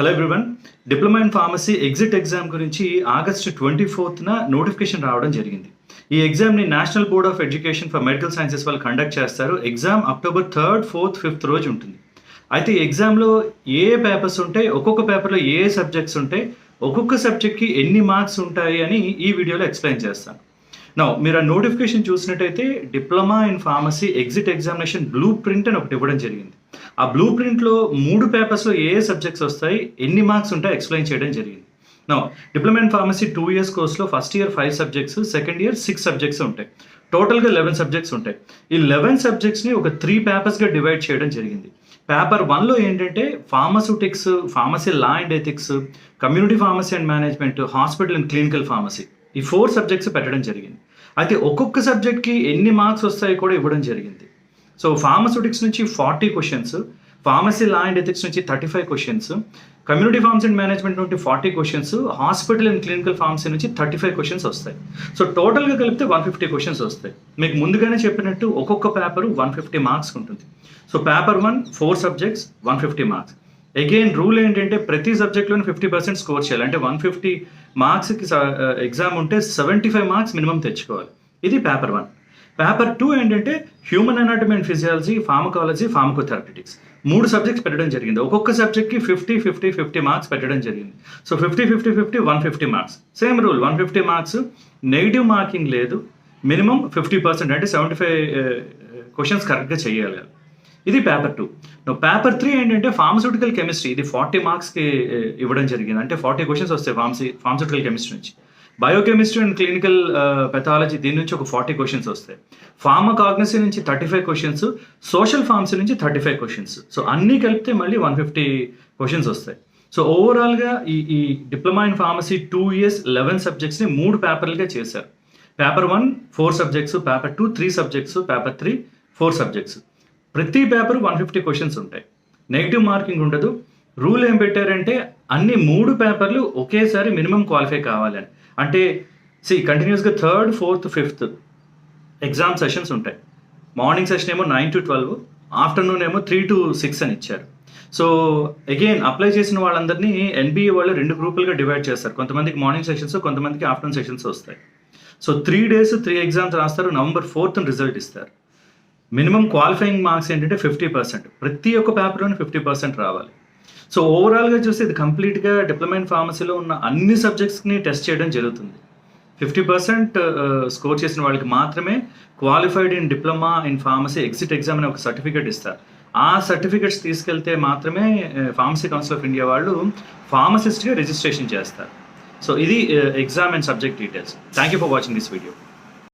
Hello everyone diploma in pharmacy exit exam గురించి August twenty ఫోర్త్న notification రావడం జరిగింది. ఈ ఎగ్జామ్ని national board of education for medical sciences వాళ్ళు కండక్ట్ చేస్తారు. Exam October third fourth fifth రోజు ఉంటుంది. అయితే ఈ ఎగ్జామ్లో ఏ పేపర్స్ ఉంటాయి ఒక్కొక్క పేపర్లో ఏ సబ్జెక్ట్స్ ఉంటాయి ఒక్కొక్క సబ్జెక్ట్కి ఎన్ని మార్క్స్ ఉంటాయి అని ఈ వీడియోలో ఎక్స్ప్లెయిన్ చేస్తాను. నా మీరు ఆ నోటిఫికేషన్ చూసినట్టయితే diploma in pharmacy exit examination blue print అని ఒకటి ఇవ్వడం జరిగింది. ఆ బ్లూ ప్రింట్లో మూడు పేపర్స్లో ఏ సబ్జెక్ట్స్ వస్తాయి ఎన్ని మార్క్స్ ఉంటాయి ఎక్స్ప్లెయిన్ చేయడం జరిగింది. నా diploma in pharmacy two years కోర్స్లో first year five subjects second year six subjects ఉంటాయి. టోటల్గా లెవెన్ సబ్జెక్ట్స్ ఉంటాయి. ఈ లెవెన్ సబ్జెక్ట్స్ని ఒక త్రీ పేపర్స్గా డివైడ్ చేయడం జరిగింది. పేపర్ వన్లో ఏంటంటే pharmaceutics pharmacy law and ethics community pharmacy and management hospital and clinical pharmacy ఈ ఫోర్ సబ్జెక్ట్స్ పెట్టడం జరిగింది. అయితే ఒక్కొక్క సబ్జెక్ట్కి ఎన్ని మార్క్స్ వస్తాయో కూడా ఇవ్వడం జరిగింది. సో ఫార్మసూటిక్స్ నుంచి forty questions pharmacy law and ethics నుంచి thirty five questions community pharms and management నుండి forty questions hospital and clinical pharmacy నుంచి థర్టీ ఫైవ్ క్వశ్చన్స్ వస్తాయి సో టోటల్గా కలిపితే వన్ ఫిఫ్టీ క్వశ్చన్స్ వస్తాయి. మీకు ముందుగానే చెప్పినట్టు ఒక్కొక్క పేపర్ వన్ ఫిఫ్టీ మార్క్స్ ఉంటుంది. So paper one four subjects one fifty marks again rule ఏంటంటే ప్రతి సబ్జెక్ట్లోనే ఫిఫ్టీ పర్సెంట్ స్కోర్ చేయాలి. అంటే వన్ ఫిఫ్టీ మార్క్స్కి ఎగ్జామ్ ఉంటే సెవెంటీ ఫైవ్ మార్క్స్ మినిమం తెచ్చుకోవాలి. ఇది పేపర్ వన్ పేపర్ టూ ఏంటంటే human anatomy and physiology pharmacology pharmacotherapeutics మూడు సబ్జెక్ట్స్ పెట్టడం జరిగింది. ఒక్కొక్క సబ్జెక్ట్కి ఫిఫ్టీ ఫిఫ్టీ ఫిఫ్టీ మార్క్స్ పెట్టడం జరిగింది. So fifty fifty fifty one fifty marks same rule one fifty marks negative marking లేదు. మినిమం ఫిఫ్టీ పర్సెంట్ అంటే సెవెంటీ ఫైవ్ క్వశ్చన్స్ కరెక్ట్గా చేయాలి. ఇది పేపర్ టూ పేపర్ త్రీ ఏంటంటే ఫార్మస్యూటికల్ కెమిస్ట్రీ ఇది ఫార్టీ మార్క్స్కి ఇవ్వడం జరిగింది. అంటే ఫార్టీ క్వశ్చన్స్ వస్తాయి ఫార్మసీ ఫార్మస్యూటికల్ కెమిస్ట్రీ నుంచి. బయోకెమిస్ట్రీ అండ్ క్లినికల్ పెథాలజీ దీని నుంచి ఒక ఫార్టీ క్వశ్చన్స్ వస్తాయి. ఫార్మకాగ్నసీ నుంచి thirty five questions social pharmacy నుంచి థర్టీ ఫైవ్ క్వశ్చన్స్ సో అన్నీ కలిపితే మళ్ళీ వన్ ఫిఫ్టీ క్వశ్చన్స్ వస్తాయి. సో ఓవరాల్గా ఈ ఈ diploma in pharmacy two years eleven సబ్జెక్ట్స్ని మూడు పేపర్లుగా చేశారు. Paper one four subjects paper two three subjects paper three four subjects ప్రతి పేపర్ వన్ ఫిఫ్టీ క్వశ్చన్స్ ఉంటాయి. నెగిటివ్ మార్కింగ్ ఉండదు. రూల్ ఏం పెట్టారంటే అన్ని మూడు పేపర్లు ఒకేసారి మినిమం క్వాలిఫై కావాలని. అంటే సి కంటిన్యూస్గా third fourth fifth exam sessions ఉంటాయి. మార్నింగ్ సెషన్ ఏమో నైన్ టు ట్వెల్వ్ ఆఫ్టర్నూన్ ఏమో త్రీ టు సిక్స్ అని ఇచ్చారు. సో అగైన్ అప్లై చేసిన వాళ్ళందరినీ ఎన్బిఏ వాళ్ళు రెండు గ్రూపులుగా డివైడ్ చేస్తారు. కొంతమందికి మార్నింగ్ సెషన్స్ కొంతమందికి ఆఫ్టర్నూన్ సెషన్స్ వస్తాయి. So three days three exams రాస్తారు నవంబర్ ఫోర్త్ రిజల్ట్ ఇస్తారు. మినిమం క్వాలిఫైయింగ్ మార్క్స్ ఏంటంటే ఫిఫ్టీ పర్సెంట్ ప్రతి ఒక్క పేపర్లోనే ఫిఫ్టీ పర్సెంట్ రావాలి. సో ఓవరాల్గా చూస్తే ఇది కంప్లీట్గా డిప్లొమెంట్ ఇన్ ఫార్మసీలో ఉన్న అన్ని సబ్జెక్ట్స్ని టెస్ట్ చేయడం జరుగుతుంది. ఫిఫ్టీ పర్సెంట్ uh, స్కోర్ చేసిన వాళ్ళకి మాత్రమే qualified in diploma in pharmacy exit exam అనే ఒక సర్టిఫికేట్ ఇస్తారు. ఆ సర్టిఫికేట్స్ తీసుకెళ్తే మాత్రమే uh, pharmacy council of India వాళ్ళు ఫార్మసిస్ట్గా రిజిస్ట్రేషన్ చేస్తారు. సో ఇది exam and subject details thank you for watching this video